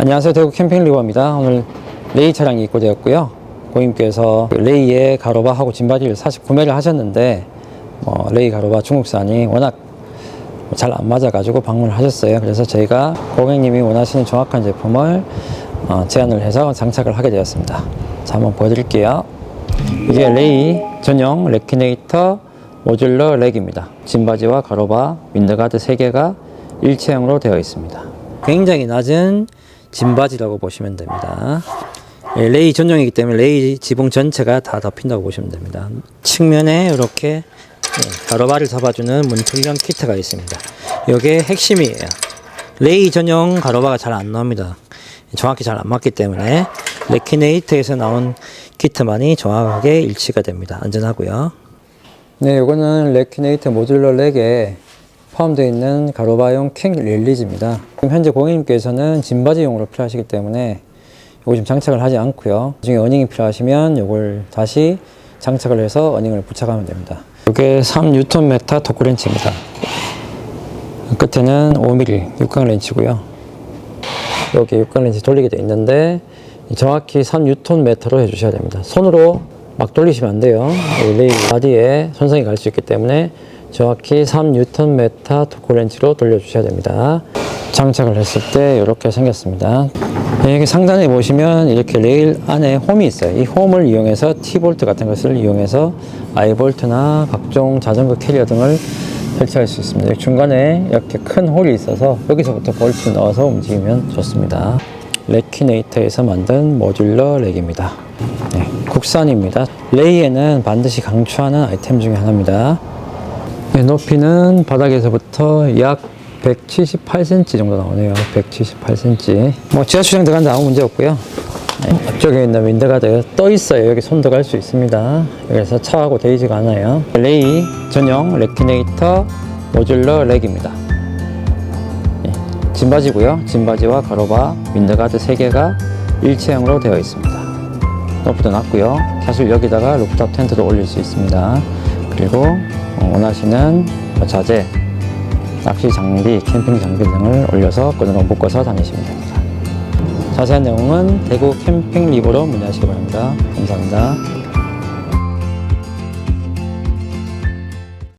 안녕하세요. 대구 캠핑 리버입니다. 오늘 레이 차량이 입고되었고요. 고객님께서 레이의 가로바 하고 짐바디를 사실 구매를 하셨는데 뭐 레이 가로바 중국산이 워낙 잘 안 맞아가지고 방문을 하셨어요. 그래서 저희가 고객님이 원하시는 정확한 제품을 어, 제안을 해서 장착을 하게 되었습니다. 자, 한번 보여드릴게요. 이게 레이 전용 레키네이터 모듈러 렉입니다. 짐바지와 가로바, 윈드가드 3개가 일체형으로 되어 있습니다. 굉장히 낮은 짐바지라고 보시면 됩니다. 예, 레이 전용이기 때문에 레이 지붕 전체가 다 덮인다고 보시면 됩니다. 측면에 이렇게 예, 가로바를 잡아주는 문틀형 키트가 있습니다. 이게 핵심이에요. 레이 전용 가로바가 잘 안 나옵니다. 정확히 잘 안 맞기 때문에 레키네이트에서 나온 키트만이 정확하게 일치가 됩니다. 안전하고요. 네, 이거는 레키네이트 모듈러 렉에 포함되어 있는 가로바용 킹 릴리즈입니다. 지금 현재 고객님께서는 짐바지용으로 필요하시기 때문에 이거 지금 장착을 하지 않고요. 나중에 어닝이 필요하시면 이걸 다시 장착을 해서 어닝을 부착하면 됩니다. 이게 3Nm 토크렌치입니다. 끝에는 5mm 육각 렌치고요. 여기 육각 렌치 돌리게 되어 있는데 정확히 3Nm로 해주셔야 됩니다. 손으로 막 돌리시면 안 돼요. 이 레일 바디에 손상이 갈 수 있기 때문에 정확히 3Nm 토크렌치로 돌려주셔야 됩니다. 장착을 했을 때 이렇게 생겼습니다. 네, 여기 상단에 보시면 이렇게 레일 안에 홈이 있어요. 이 홈을 이용해서 T볼트 같은 것을 이용해서 I볼트나 각종 자전거 캐리어 등을 설치할 수 있습니다. 중간에 이렇게 큰 홀이 있어서 여기서부터 볼트 넣어서 움직이면 좋습니다. 레키네이터에서 만든 모듈러 렉입니다. 네, 국산입니다. 레이에는 반드시 강추하는 아이템 중에 하나입니다. 네, 높이는 바닥에서부터 약 178cm 정도 나오네요. 178cm. 뭐 지하 수정 들어간다 아무 문제 없고요. 네, 앞쪽에 있는 윈드가드 떠 있어요. 여기 손 들어갈 수 있습니다. 여기서 차하고 데이지가 않아요. 레이 전용 레키네이터 모듈러 렉입니다. 네, 짐바지고요. 짐바지와 가로바, 윈드가드 3개가 일체형으로 되어 있습니다. 높이도 낮고요. 사실 여기다가 루프탑 텐트도 올릴 수 있습니다. 그리고 어, 원하시는 뭐 자재, 낚시 장비, 캠핑 장비 등을 올려서 끈으로 묶어서 다니시면 됩니다. 자세한 내용은 대구 캠핑 리브로 문의하시기 바랍니다. 감사합니다.